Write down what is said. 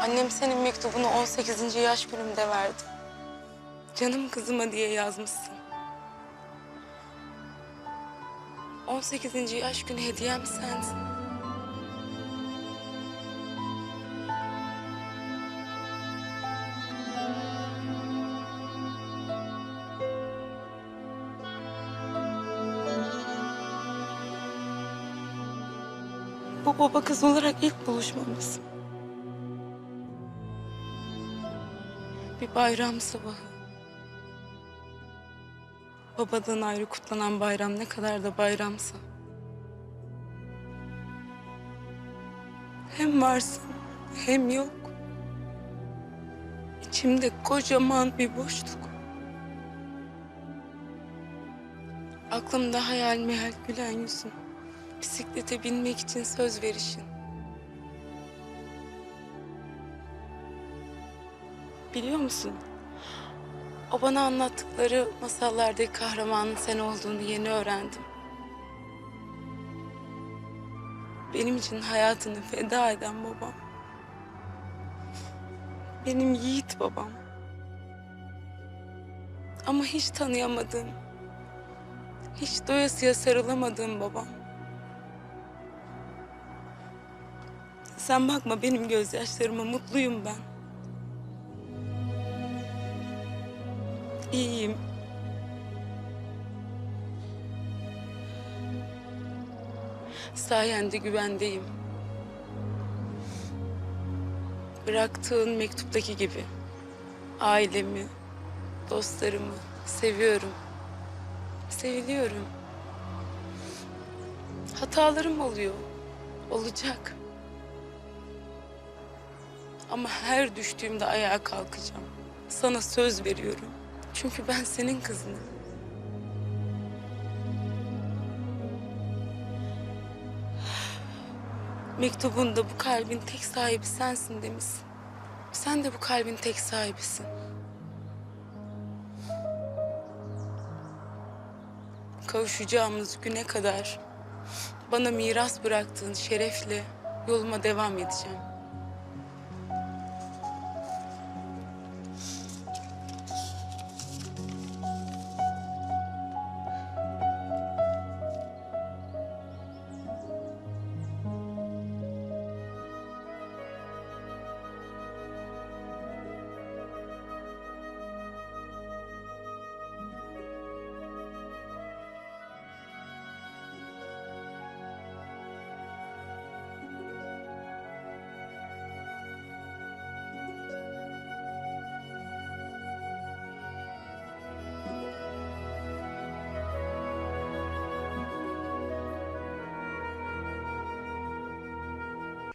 Annem senin mektubunu 18. yaş günümde verdi. Canım kızıma diye yazmışsın. 18. yaş günü hediyem sensin. Bu baba kız olarak ilk buluşmamız. Bir bayram sabahı. Babadan ayrı kutlanan bayram ne kadar da bayramsa. Hem varsın hem yok. İçimde kocaman bir boşluk. Aklımda hayal meyal gülen yüzün. Bisiklete binmek için söz verişin. Biliyor musun? O bana anlattıkları masallardaki kahramanın sen olduğunu yeni öğrendim. Benim için hayatını feda eden babam. Benim yiğit babam. Ama hiç tanıyamadığım, hiç doyasıya sarılamadığım babam. Sen bakma benim gözyaşlarıma mutluyum ben. İyiyim. Sayende güvendeyim. Bıraktığın mektuptaki gibi. Ailemi, dostlarımı seviyorum. Seviliyorum. Hatalarım oluyor. Olacak. Ama her düştüğümde ayağa kalkacağım. Sana söz veriyorum. Çünkü ben senin kızınım. Mektubunda bu kalbin tek sahibi sensin demişsin. Sen de bu kalbin tek sahibisin. Kavuşacağımız güne kadar bana miras bıraktığın şerefle yoluma devam edeceğim.